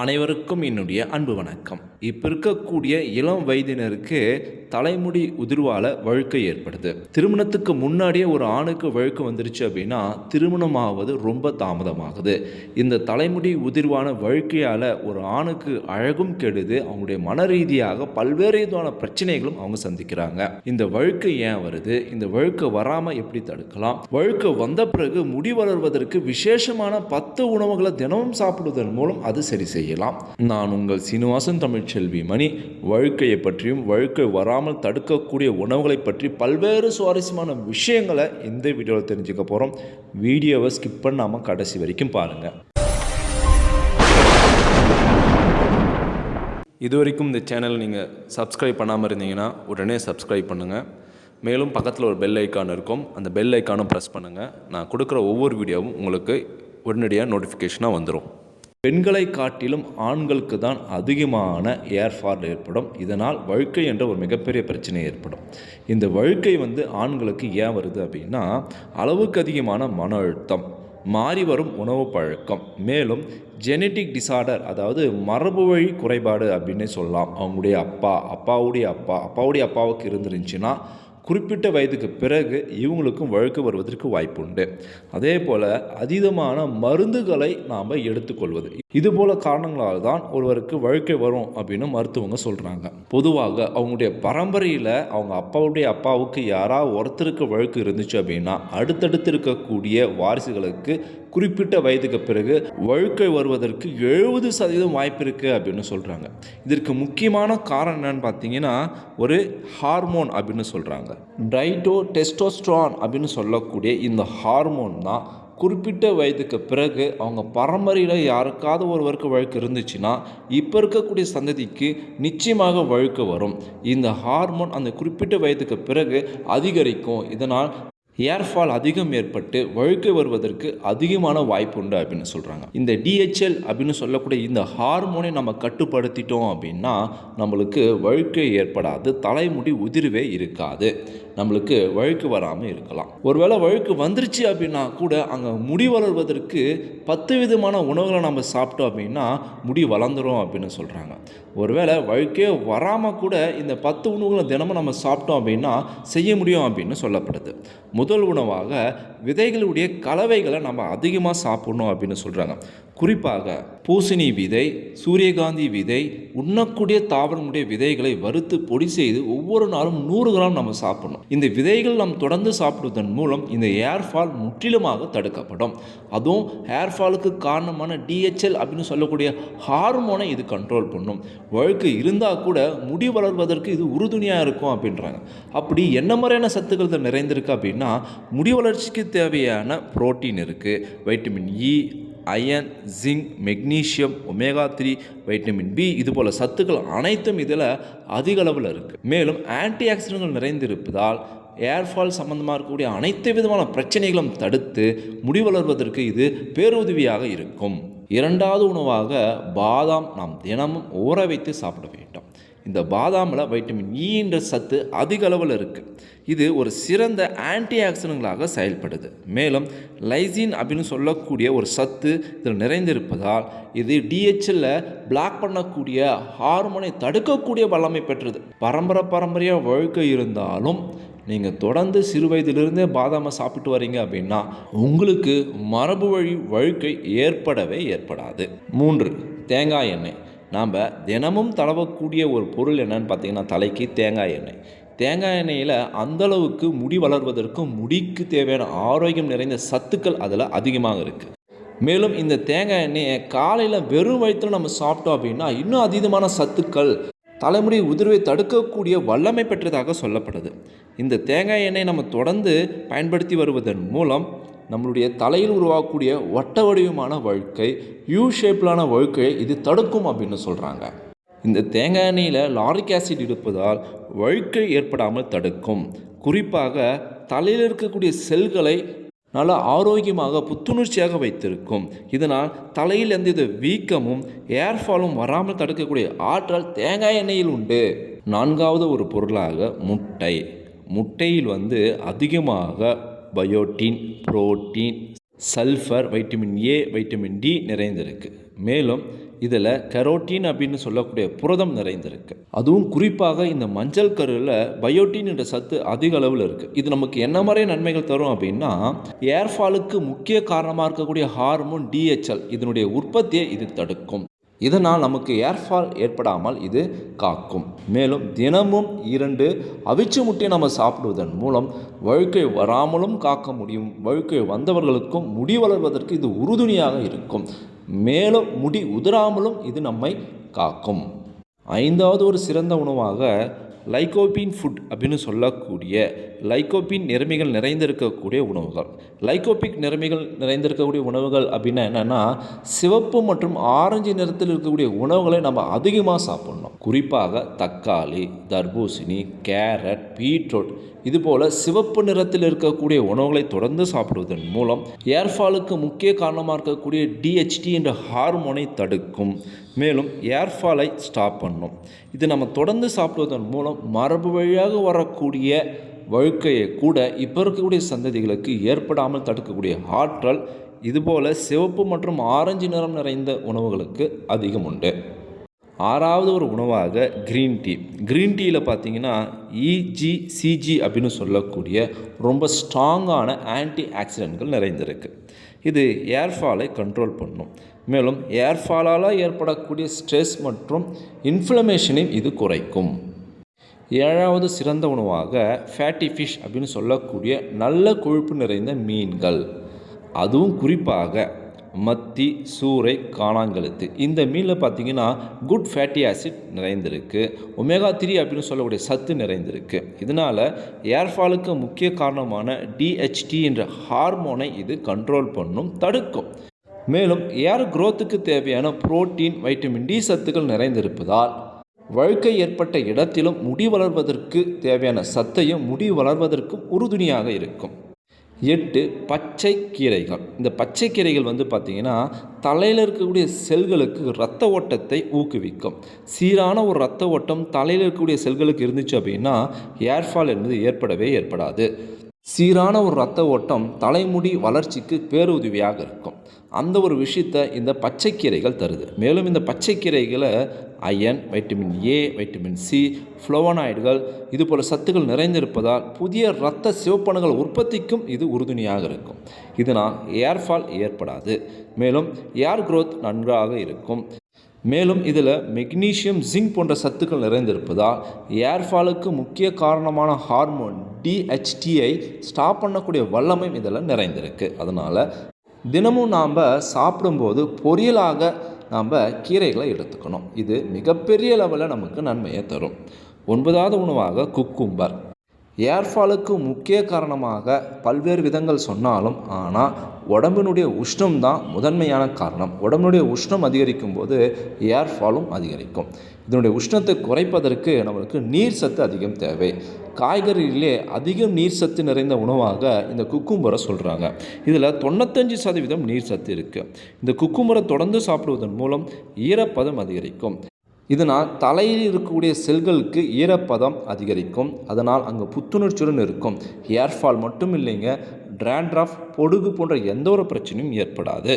அனைவருக்கும் என்னுடைய அன்பு வணக்கம். இப்போ இருக்கக்கூடிய இளம் வயதினருக்கு தலைமுடி உதிர்வால வழுக்கை ஏற்படுது. திருமணத்துக்கு முன்னாடியே ஒரு ஆணுக்கு வழுக்கு வந்துருச்சு அப்படின்னா திருமணமாவது ரொம்ப தாமதமாகுது. இந்த தலைமுடி உதிர்வான வழுக்கையால் ஒரு ஆணுக்கு அழகும் கெடுது. அவங்களுடைய மன ரீதியாக பல்வேறு விதமான பிரச்சனைகளும் அவங்க சந்திக்கிறாங்க. இந்த வழுக்கு ஏன் வருது? இந்த வழுக்கு வராமல் எப்படி தடுக்கலாம்? வழுக்கு வந்த பிறகு முடி வளர்வதற்கு விசேஷமான பத்து உணவுகளை தினமும் சாப்பிடுவதன் மூலம் அது சரி செய்யும். செய்யலாம். நான் உங்கள் சீனிவாசன் தமிழ்ச்செல்வி மணி. வழுக்கையை பற்றியும் வழுக்கை வராமல் தடுக்கக்கூடிய உணவுகளை பற்றி பல்வேறு சுவாரஸ்யமான விஷயங்களை இந்த வீடியோவில் தெரிஞ்சுக்க போகிறோம் வீடியோவை ஸ்கிப் பண்ணாமல் கடைசி வரைக்கும் பாருங்கள் இது வரைக்கும் இந்த சேனல் நீங்கள் சப்ஸ்கிரைப் பண்ணாமல் இருந்தீங்கன்னா உடனே சப்ஸ்கிரைப் பண்ணுங்கள் மேலும் பக்கத்தில் ஒரு பெல் ஐக்கான் இருக்கும். அந்த பெல் ஐக்கானும் ப்ரெஸ் பண்ணுங்கள் நான் கொடுக்குற ஒவ்வொரு வீடியோவும் உங்களுக்கு உடனடியாக நோட்டிஃபிகேஷனாக வந்துடும் பெண்களை காட்டிலும் ஆண்களுக்கு தான் அதிகமான ஏர்ஃபால் ஏற்படும். இதனால் வழுக்கை என்ற ஒரு மிகப்பெரிய பிரச்சனை ஏற்படும். இந்த வழுக்கை வந்து ஆண்களுக்கு ஏன் வருது அப்படின்னா அளவுக்கு அதிகமான மன அழுத்தம் மாறி வரும் உணவு பழக்கம் மேலும் ஜெனட்டிக் டிசார்டர் அதாவது மரபு வழி குறைபாடு அப்படின்னே சொல்லலாம். அவங்களுடைய அப்பா அப்பாவுடைய அப்பா அப்பாவுடைய அப்பாவுக்கு இருந்துருந்துச்சுன்னா குறிப்பிட்ட வயதுக்கு பிறகு இவங்களுக்கும் வழுக்கு வருவதற்கு வாய்ப்பு உண்டு அதே போல் அதீதமான மருந்துகளை நாம் எடுத்துக்கொள்வது. இது போல காரணங்களால் தான் ஒருவருக்கு வழுக்கை வரும் அப்படின்னு மருத்துவங்க சொல்கிறாங்க பொதுவாக அவங்களுடைய பரம்பரையில் அவங்க அப்பாவுடைய அப்பாவுக்கு யாராவது ஒருத்தருக்கு வழுக்கு இருந்துச்சு அப்படின்னா அடுத்தடுத்து இருக்கக்கூடிய வாரிசுகளுக்கு குறிப்பிட்ட வயதுக்கு பிறகு வழுக்கை வருவதற்கு எழுபது சதவீதம் வாய்ப்பு இருக்குது அப்படின்னு சொல்கிறாங்க இதற்கு முக்கியமான காரணம் என்னன்னு பார்த்தீங்கன்னா ஒரு ஹார்மோன் அப்படின்னு சொல்கிறாங்க டைட்டோ டெஸ்டோஸ்ட்ரான் அப்படின்னு சொல்லக்கூடிய இந்த ஹார்மோன் தான் குறிப்பிட்ட வயதுக்கு பிறகு அவங்க பரம்பரையில் யாருக்காவது ஒருவருக்கு வழுக்கு இருந்துச்சுன்னா இப்போ இருக்கக்கூடிய சந்ததிக்கு நிச்சயமாக வழுக்கு வரும். இந்த ஹார்மோன் அந்த குறிப்பிட்ட வயதுக்கு பிறகு அதிகரிக்கும். இதனால் ஏர்ஃபால் அதிகம் ஏற்பட்டு வழுக்கை வருவதற்கு அதிகமான வாய்ப்பு உண்டு அப்படின்னு சொல்கிறாங்க இந்த டிஹெச்எல் அப்படின்னு சொல்லக்கூடிய இந்த ஹார்மோனை நம்ம கட்டுப்படுத்திட்டோம் அப்படின்னா நம்மளுக்கு வழுக்கை ஏற்படாது தலைமுடி உதிர்வே இருக்காது. நம்மளுக்கு வழுக்கு வராமல் இருக்கலாம். ஒருவேளை வழுக்கு வந்துருச்சு அப்படின்னா கூட அங்கே முடி வளர்வதற்கு பத்து விதமான உணவுகளை நம்ம சாப்பிட்டோம் அப்படின்னா முடி வளர்ந்துடும் அப்படின்னு சொல்கிறாங்க ஒருவேளை வழுக்கே வராமல் கூட இந்த பத்து உணவுகளை தினமும் நம்ம சாப்பிட்டோம் அப்படின்னா செய்ய முடியும் அப்படின்னு சொல்லப்படுது. முதல் உணவாக விதைகளுடைய கலவைகளை நம்ம அதிகமாக சாப்பிடணும் அப்படின்னு சொல்கிறாங்க குறிப்பாக பூசணி விதை சூரியகாந்தி விதை உண்ணக்கூடிய தாவரமுடைய விதைகளை வறுத்து பொடி செய்து ஒவ்வொரு நாளும் நூறு கிராம் நம்ம சாப்பிடணும். இந்த விதைகள் நாம் தொடர்ந்து சாப்பிடுவதன் மூலம் இந்த ஏர்ஃபால் முற்றிலுமாக தடுக்கப்படும். அதுவும் ஏர்ஃபாலுக்கு காரணமான டிஹெச்எல் அப்படின்னு சொல்லக்கூடிய ஹார்மோனை இது கண்ட்ரோல் பண்ணும். வழுக்கு இருந்தால் கூட முடி வளர்வதற்கு இது உறுதுணையாக இருக்கும் அப்படின்றாங்க. அப்படி என்ன மாதிரியான சத்துக்கள் நிறைந்திருக்கு அப்படின்னா முடி வளர்ச்சிக்கு தேவையான புரோட்டீன் இருக்குது vitamin E iron zinc magnesium omega three vitamin B இது போல் சத்துக்கள் அனைத்தும் இதில் அதிக அளவில் இருக்குது மேலும் ஆன்டி ஆக்சிடென்ட்கள் நிறைந்திருப்பதால் ஏர்ஃபால் சம்பந்தமாக இருக்கக்கூடிய அனைத்து விதமான பிரச்சனைகளும் தடுத்து முடி வளர்வதற்கு இது பேருதவியாக இருக்கும். இரண்டாவது உணவாக பாதாம் நாம் தினமும் ஊற வைத்து சாப்பிட வேண்டும். இந்த பாதாமில் வைட்டமின் e ஈன்ற சத்து அதிக அளவில் இருக்குது இது ஒரு சிறந்த ஆன்டி ஆக்சிடென்ட்களாக செயல்படுது. மேலும் லைசின் அப்படின்னு சொல்லக்கூடிய ஒரு சத்து இதில் நிறைந்திருப்பதால் இது டிஹெச்எல்ல பிளாக் பண்ணக்கூடிய ஹார்மோனை தடுக்கக்கூடிய வல்லமை பெற்றது. பரம்பரை பரம்பரையாக வழுக்க இருந்தாலும் நீங்கள் தொடர்ந்து சிறு வயதிலிருந்தே பாதாமை சாப்பிட்டு வரீங்க அப்படின்னா உங்களுக்கு மரபு வழி வழுக்கை ஏற்படவே ஏற்படாது. மூன்று தேங்காய் எண்ணெய். நாம் தினமும் தடவக்கூடிய ஒரு பொருள் என்னன்னு பார்த்தீங்கன்னா தலைக்கு தேங்காய் எண்ணெய். தேங்காய் எண்ணெயில் அந்தளவுக்கு முடி வளர்வதற்கும் முடிக்கு தேவையான ஆரோக்கியம் நிறைந்த சத்துக்கள் அதில் அதிகமாக இருக்குது மேலும் இந்த தேங்காய் எண்ணெயை காலையில் வெறும் வயிற்றில் நம்ம சாப்பிட்டோம் அப்படின்னா இன்னும் அதீதமான சத்துக்கள் தலைமுடி உதிர்வை தடுக்கக்கூடிய வல்லமை பெற்றதாக சொல்லப்படுது. இந்த தேங்காய் எண்ணெயை நம்ம தொடர்ந்து பயன்படுத்தி வருவதன் மூலம் நம்மளுடைய தலையில் உருவாகக்கூடிய வட்ட வடிவமான வழுக்கை யூ ஷேப்பிலான வழுக்கையை இது தடுக்கும் அப்படின்னு சொல்கிறாங்க இந்த தேங்காய் எண்ணெயில் லாரிக் ஆசிட் இருப்பதால் வழுக்கை ஏற்படாமல் தடுக்கும். குறிப்பாக தலையில் இருக்கக்கூடிய செல்களை நல்ல ஆரோக்கியமாக புத்துணர்ச்சியாக வைத்திருக்கும். இதனால் தலையில் எந்தவித வீக்கமும் ஏர்ஃபாலும் வராமல் தடுக்கக்கூடிய ஆற்றல் தேங்காய் எண்ணெயில் உண்டு. நான்காவது ஒரு பொருளாக முட்டை. முட்டையில் வந்து அதிகமாக biotin protein sulphur vitamin A vitamin D நிறைந்திருக்கு. மேலும் இதில் கரோட்டின் அப்படின்னு சொல்லக்கூடிய புரதம் நிறைந்திருக்கு. அதுவும் குறிப்பாக இந்த மஞ்சள் கருவில் பயோட்டின் என்ற சத்து அதிக அளவில் இருக்குது இது நமக்கு என்ன மாதிரி நன்மைகள் தரும் அப்படின்னா ஏர்ஃபாலுக்கு முக்கிய காரணமாக இருக்கக்கூடிய ஹார்மோன் டிஹெச்எல் இதனுடைய உற்பத்தியை இது தடுக்கும். இதனால் நமக்கு ஏர்ஃபால் ஏற்படாமல் இது காக்கும். மேலும் தினமும் இரண்டு அவிச்சு முட்டை நம்ம சாப்பிடுவதன் மூலம் வழுக்கை வராமலும் காக்க முடியும். வழுக்கை வந்தவர்களுக்கும் முடி வளர்வதற்கு இது உறுதுணையாக இருக்கும். மேலும் முடி உதிராமலும் இது நம்மை காக்கும். ஐந்தாவது ஒரு சிறந்த உணவாக லைகோபின் ஃபுட் அப்படின்னு சொல்லக்கூடிய லைகோபின் நிறமிகள் நிறைந்திருக்கக்கூடிய உணவுகள். லைகோபிக் நிறமிகள் நிறைந்திருக்கக்கூடிய உணவுகள் அப்படின்னா என்னென்னா சிவப்பு மற்றும் ஆரஞ்சு நிறத்தில் இருக்கக்கூடிய உணவுகளை நம்ம அதிகமாக சாப்பிட்ணும். குறிப்பாக தக்காளி தர்பூசணி கேரட் பீட்ரூட் இதுபோல் சிவப்பு நிறத்தில் இருக்கக்கூடிய உணவுகளை தொடர்ந்து சாப்பிடுவதன் மூலம் ஏர்ஃபாலுக்கு முக்கிய காரணமாக இருக்கக்கூடிய டிஹெச்டி என்ற ஹார்மோனை தடுக்கும். மேலும் ஏர்ஃபாலை ஸ்டாப் பண்ணும். இது நம்ம தொடர்ந்து சாப்பிடுவதன் மூலம் மரபு வழியாக வரக்கூடிய வழுக்கையை கூட இப்போ இருக்கக்கூடிய சந்ததிகளுக்கு ஏற்படாமல் தடுக்கக்கூடிய ஆற்றல் இதுபோல் சிவப்பு மற்றும் ஆரஞ்சு நிறம் நிறைந்த உணவுகளுக்கு அதிகம் உண்டு. ஆறாவது ஒரு உணவாக க்ரீன் டீ க்ரீன் டீயில் பார்த்தீங்கன்னா இஜிசிஜி அப்படின்னு சொல்லக்கூடிய ரொம்ப ஸ்ட்ராங்கான ஆன்டி ஆக்சிடென்ட்கள் நிறைந்திருக்கு. இது ஏர்ஃபாலை கண்ட்ரோல் பண்ணும். மேலும் ஏர்ஃபாலால் ஏற்படக்கூடிய ஸ்ட்ரெஸ் மற்றும் இன்ஃப்ளமேஷனையும் இது குறைக்கும். ஏழாவது சிறந்த உணவாக ஃபேட்டி ஃபிஷ் அப்படின்னு சொல்லக்கூடிய நல்ல கொழுப்பு நிறைந்த மீன்கள். அதுவும் குறிப்பாக மத்தி சூறை காணாங்கழுத்து இந்த மீனில் பார்த்தீங்கன்னா குட் ஃபேட்டி ஆசிட் நிறைந்திருக்கு. ஒமேகா த்ரீ அப்படின்னு சொல்லக்கூடிய சத்து நிறைந்திருக்கு. இதனால் ஏர்ஃபாலுக்கு முக்கிய காரணமான டிஹெச்டி என்ற ஹார்மோனை இது கண்ட்ரோல் பண்ணும் தடுக்கும். மேலும் ஏர் குரோத்துக்கு தேவையான புரோட்டீன் வைட்டமின் டி சத்துக்கள் நிறைந்திருப்பதால் வழுக்கை ஏற்பட்ட இடத்திலும் முடி வளர்வதற்கு தேவையான சத்தையும் முடி வளர்வதற்கும் உறுதுணையாக இருக்கும். எட்டு பச்சை கீரைகள் இந்த பச்சை கீரைகள் வந்து பார்த்திங்கன்னா தலையில் இருக்கக்கூடிய செல்களுக்கு இரத்த ஓட்டத்தை ஊக்குவிக்கும். சீரான ஒரு இரத்த ஓட்டம் தலையில் இருக்கக்கூடிய செல்களுக்கு இருந்துச்சு அப்படின்னா ஏர்ஃபால் என்பது ஏற்படவே ஏற்படாது. சீரான ஒரு இரத்த ஓட்டம் தலைமுடி வளர்ச்சிக்கு பேருதவியாக இருக்கும். அந்த ஒரு விஷயத்தை இந்த பச்சைக்கீரைகள் தருது. மேலும் இந்த பச்சைக்கீரைகளை iron vitamin A vitamin C ஃப்ளோவனாய்டுகள் இது போல சத்துக்கள் நிறைந்திருப்பதால் புதிய இரத்த சிவப்பணுகள் உற்பத்திக்கும் இது உறுதுணையாக இருக்கும். இதனால் ஏர்ஃபால் ஏற்படாது. மேலும் ஏர் குரோத் நன்றாக இருக்கும். மேலும் இதில் மெக்னீசியம் ஜிங்க் போன்ற சத்துக்கள் நிறைந்திருப்பதால் ஏர்ஃபாலுக்கு முக்கிய காரணமான ஹார்மோன் டிஹெச்டியை ஸ்டாப் பண்ணக்கூடிய வல்லமையும் இதில் நிறைந்திருக்கு. அதனால் தினமும் நாம் சாப்பிடும்போது பொரியலாக நாம் கீரைகளை எடுத்துக்கணும். இது மிகப்பெரிய லெவலில் நமக்கு நன்மையை தரும். ஒன்பதாவது உணவாக குக்கும்பர். ஏர்ஃபாலுக்கு முக்கிய காரணமாக பல்வேறு விதங்கள் சொன்னாலும் ஆனால் உடம்பினுடைய உஷ்ணம் தான் முதன்மையான காரணம். உடம்பினுடைய உஷ்ணம் அதிகரிக்கும் போது ஏர்ஃபாலும் அதிகரிக்கும். இதனுடைய உஷ்ணத்தை குறைப்பதற்கு நம்மளுக்கு நீர் சத்து அதிகம் தேவை. காய்கறியிலே அதிகம் நீர் சத்து நிறைந்த உணவாக இந்த குக்கும்பரை சொல்கிறாங்க இதில் தொண்ணூத்தஞ்சு சதவீதம் நீர் சத்து இருக்குது இந்த குக்கும்பரை தொடர்ந்து சாப்பிடுவதன் மூலம் ஈரப்பதம் அதிகரிக்கும். இதனால் தலையில் இருக்கக்கூடிய செல்களுக்கு ஈரப்பதம் அதிகரிக்கும். அதனால் அங்கே புத்துணர்ச்சியுடன் இருக்கும். ஹேர்ஃபால் மட்டும் இல்லைங்க ட்ராண்ட்ராஃப் பொடுகு போன்ற எந்த ஒரு பிரச்சனையும் ஏற்படாது.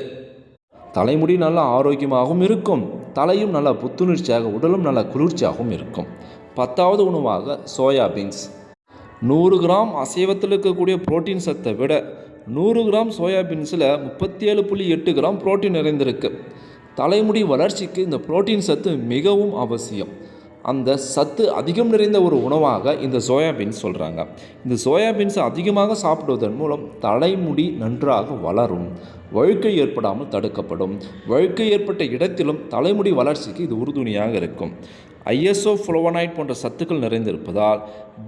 தலைமுடி நல்லா ஆரோக்கியமாகவும் இருக்கும். தலையும் நல்லா புத்துணர்ச்சியாக உடலும் நல்லா குளிர்ச்சியாகவும் இருக்கும். பத்தாவது உணவாக சோயா பீன்ஸ் நூறு கிராம் அசைவத்தில் இருக்கக்கூடிய புரோட்டீன் சத்தை விட நூறு கிராம் சோயா பீன்ஸில் முப்பத்தி ஏழு புள்ளி எட்டு கிராம் புரோட்டீன் நிறைந்திருக்கு. தலைமுடி வளர்ச்சிக்கு இந்த புரோட்டீன் சத்து மிகவும் அவசியம். அந்த சத்து அதிகம் நிறைந்த ஒரு உணவாக இந்த சோயாபீன்ஸ் சொல்கிறாங்க இந்த சோயாபீன்ஸை அதிகமாக சாப்பிடுவதன் மூலம் தலைமுடி நன்றாக வளரும். வழுக்கை ஏற்படாமல் தடுக்கப்படும். வழுக்கை ஏற்பட்ட இடத்திலும் தலைமுடி வளர்ச்சிக்கு இது உறுதுணையாக இருக்கும். ஐஎஸ்ஓ ஃப்ளோவனைட் போன்ற சத்துக்கள் நிறைந்திருப்பதால்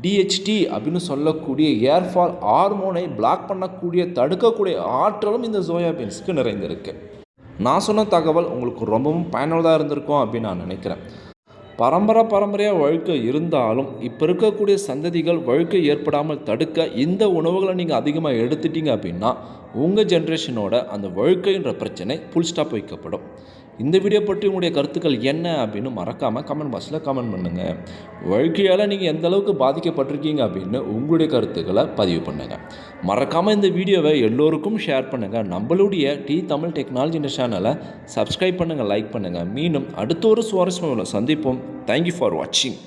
டிஹெச்டி அப்படின்னு சொல்லக்கூடிய ஏர்ஃபால் ஹார்மோனை பிளாக் பண்ணக்கூடிய தடுக்கக்கூடிய ஆற்றலும் இந்த சோயாபீன்ஸுக்கு நிறைந்திருக்கு. நான் சொன்ன தகவல் உங்களுக்கு ரொம்பவும் பயனுள்ளதாக இருந்திருக்கும் அப்படின்னு நான் நினைக்கிறேன். பரம்பரை பரம்பரையாக வழுக்கை இருந்தாலும் இப்போ இருக்கக்கூடிய சந்ததிகள் வழுக்கை ஏற்படாமல் தடுக்க இந்த உணவுகளை நீங்கள் அதிகமாக எடுத்துட்டீங்க அப்படின்னா உங்கள் ஜென்ரேஷனோட அந்த வழுக்கைன்ற பிரச்சனை ஃபுல் ஸ்டாப் வைக்கப்படும். இந்த வீடியோ பற்றி உங்களுடைய கருத்துக்கள் என்ன அப்படின்னு மறக்காமல் கமெண்ட் பாக்ஸில் கமெண்ட் பண்ணுங்கள் வாழ்க்கையால் நீங்கள் எந்த அளவுக்கு பாதிக்கப்பட்டிருக்கீங்க அப்படின்னு உங்களுடைய கருத்துக்களை பதிவு பண்ணுங்கள் மறக்காமல் இந்த வீடியோவை எல்லோருக்கும் ஷேர் பண்ணுங்கள் நம்மளுடைய டி தமிழ் டெக்னாலஜி இந்த சேனலை சப்ஸ்கிரைப் பண்ணுங்கள் லைக் பண்ணுங்கள் மீண்டும் அடுத்த ஒரு சுவாரஸ்யமான சந்திப்போம். தேங்க்யூ ஃபார் வாட்சிங்